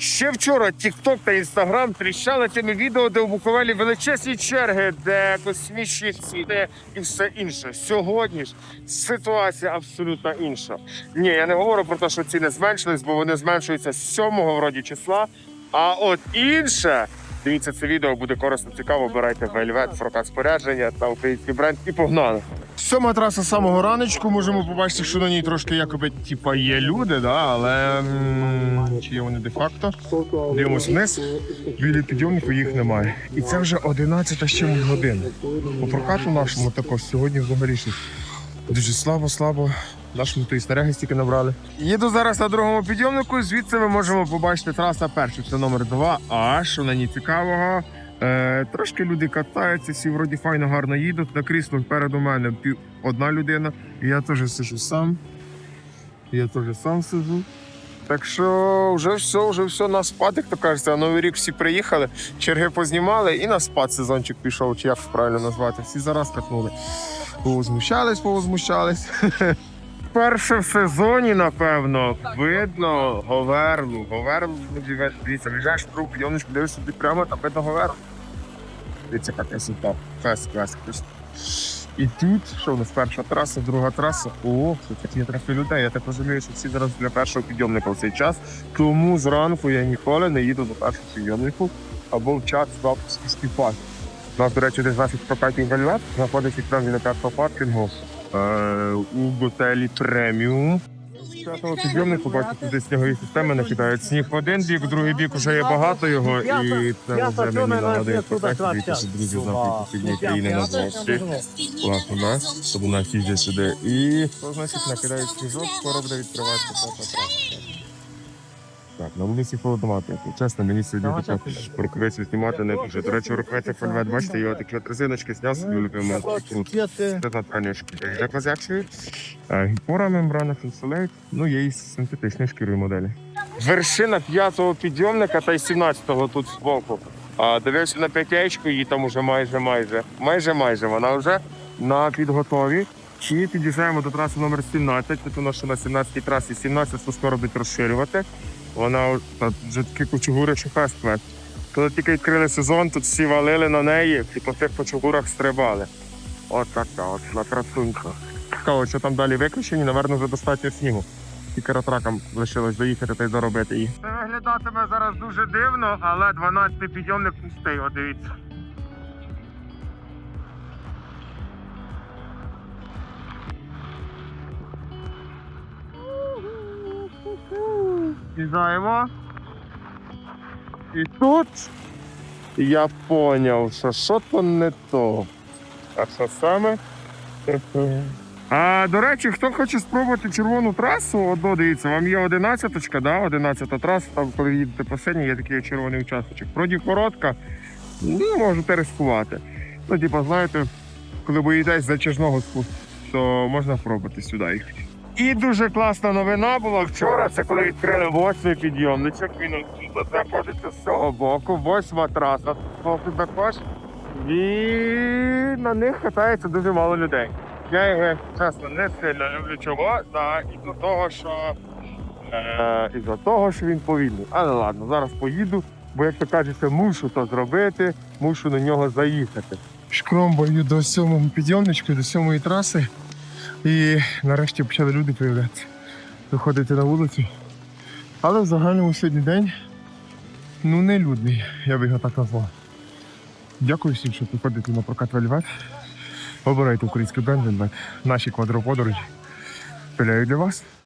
Ще вчора TikTok та Instagram тріщали тими відео, де у Буковелі величезні черги, де космічні ціни і все інше. Сьогодні ж ситуація абсолютно інша. Ні, я не говорю про те, що ціни зменшились, бо вони зменшуються з 7 вроді числа. А от інше. Дивіться це відео, буде корисно цікаво. Обирайте вельвет, прокат спорядження та український бренд і погнали. Сьома траса самого раночку. Можемо побачити, що на ній трошки якоби типа є люди, да, але м, чи є вони де-факто? Дивимось вниз. Біля підйомнику їх немає. І це вже 11 з чимось годин. По прокату нашому також сьогодні взагалі щось дуже слабо, слабо. Нашому то і стареги стільки набрали. Їду зараз на другому підйомнику. Звідси ми можемо побачити траса перша. Це номер 2 А що на ній цікавого. Е, трошки люди катаються, всі вроді файно гарно їдуть. На кріслах переду мене одна людина. І я теж сижу сам. Я теж сам сижу. Так що вже все, вже все на спад, як то кажеться. Новий рік всі приїхали, черги познімали і на спад сезончик пішов, чи як правильно назвати. Всі зараз катнули. Повозмущались, повозмущались. Перше в сезоні, напевно, видно Говерлу. Говерлу, дивіться, в труп, йоночку, дивишся собі прямо, там видно Говерлу. Дивіться, яка красота. Фест, фест, фест. І тут, що у нас перша траса, друга траса. О, тут такі трохи людей. Я так розумію, що всі зараз для першого підйомника в цей час. Тому зранку я ніколи не їду до першого підйомнику або в час бабський співпад. У нас, до речі, десь 20 прокатів вельвет знаходиться прямо біля першого паркінгу у готелі преміум. З підйомник побачити де снігові системи накидають сніг в один бік, в другий бік вже є багато його, і це вже мені нагадує про те, що друзі завжди сьогодні країни на двості. Власне, да? Щоб у нас їздять сюди. І то, значить накидають сніжок, скоро буде відкриватися траса. Так, на вулиці холодомати. Чесно, мені сьогодні таке рукавицю знімати не дуже. До речі, рукавиця фольвет, бачите, його такі от резиночки зняв собі любимо. Тут це на транішки. Як вас якшують? Гіпора мембрана фінсулейт, ну є і синтетичні шкірою моделі. Вершина п'ятого підйомника та й 17-го тут збоку. А дивився на п'ятячку, її там уже майже майже. Майже майже вона вже на підготові. Чи під'їжджаємо до траси номер 17, тут у нас ще на 17-й трасі 17 то скоро будуть розширювати. Вона вже такі кучугури, що фестиваль. Коли тільки відкрили сезон, тут всі валили на неї і по тих кучугурах стрибали. От така от на красунька. Цікаво, що там далі виключені, напевно, вже достатньо снігу. Тільки ратракам лишилось доїхати та й доробити її. Це виглядатиме зараз дуже дивно, але 12-й підйомник пустий, от дивіться. З'їжджаємо. І тут я поняв, що що то не то. А що саме? А до речі, хто хоче спробувати червону трасу, одно дивіться, вам є 11-очка, да? 11 траса, там коли їдете по сцені, є такий червоний участочок. Вроді коротка, ну можете рискувати. Ну, типу, знаєте, коли боїтесь затяжного спуску, то можна пробувати сюди їх. І дуже класна новина була вчора. Це коли відкрили восьмий підйомничок. Він тут знаходиться з цього боку. Восьма траса. Боку також. І на них катається дуже мало людей. Я його чесно не сильно люблю чого, та і до того, що е, і до того, що він повільний. Але ладно, зараз поїду, бо як то кажеться, мушу то зробити, мушу на нього заїхати. Шкромбою до сьомого підйомничку, до сьомої траси. І нарешті почали люди появлятися, виходити на вулицю. Але в загальному сьогодні день ну не людний, я би його так назвав. Дякую всім, що приходите на прокат Вельвет. Обирайте український бренд Вельвет. Наші квадроподорожі. Пиляю для вас.